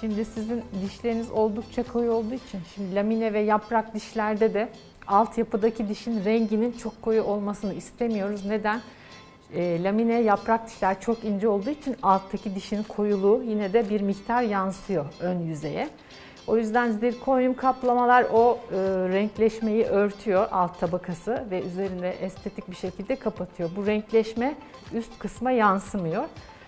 Şimdi sizin dişleriniz oldukça koyu olduğu için şimdi lamine ve yaprak dişlerde de altyapıdaki dişin renginin çok koyu olmasını istemiyoruz. Neden? E, lamine yaprak dişler çok ince olduğu için alttaki dişin koyuluğu yine de bir miktar yansıyor ön yüzeye. O yüzden zirkonyum kaplamalar o e, renkleşmeyi örtüyor alt tabakası ve üzerinde estetik bir şekilde kapatıyor. Bu renkleşme üst kısma yansımıyor.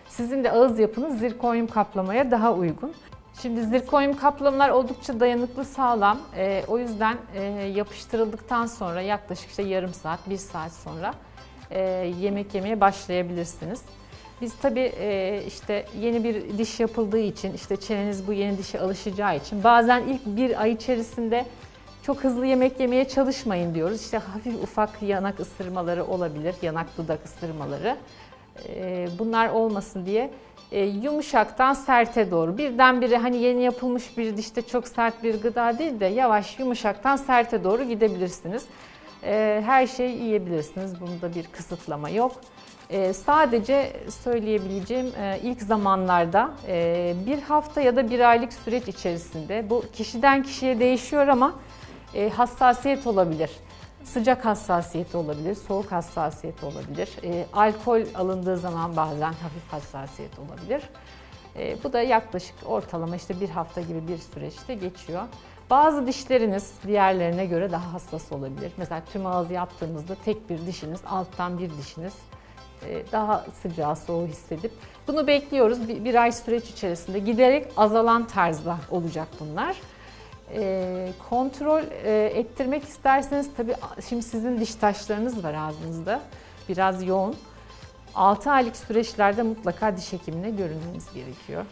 Sizin de ağız yapınız zirkonyum kaplamaya daha uygun. Şimdi zirkonyum kaplamalar oldukça dayanıklı, sağlam. E, o yüzden e, yapıştırıldıktan sonra yaklaşık işte yarım saat, bir saat sonra e, yemek yemeye başlayabilirsiniz. Biz tabii e, işte yeni bir diş yapıldığı için, işte çeneniz bu yeni dişe alışacağı için bazen ilk bir ay içerisinde çok hızlı yemek yemeye çalışmayın diyoruz. İşte hafif ufak yanak ısırmaları olabilir, yanak dudak ısırmaları. E, bunlar olmasın diye e, yumuşaktan serte doğru. Birdenbire hani yeni yapılmış bir dişte çok sert bir gıda değil de yavaş yumuşaktan serte doğru gidebilirsiniz. E, her şeyi yiyebilirsiniz. Bunda bir kısıtlama yok. E, sadece söyleyebileceğim ilk zamanlarda bir hafta ya da bir aylık süreç içerisinde bu kişiden kişiye değişiyor ama hassasiyet olabilir. Sıcak hassasiyeti olabilir, soğuk hassasiyeti olabilir. E, alkol alındığı zaman bazen hafif hassasiyet olabilir. E, bu da yaklaşık ortalama işte bir hafta gibi bir süreçte geçiyor. Bazı dişleriniz diğerlerine göre daha hassas olabilir. Mesela tüm ağız yaptığımızda tek bir dişiniz, alttan bir dişiniz e, daha sıcağı soğuğu hissedip bunu bekliyoruz. Bir, bir ay süreç içerisinde giderek azalan tarzda olacak bunlar. E, kontrol e, ettirmek isterseniz tabii şimdi sizin diş taşlarınız var ağzınızda. Biraz yoğun. 6 aylık süreçlerde mutlaka diş hekimine görünmeniz gerekiyor.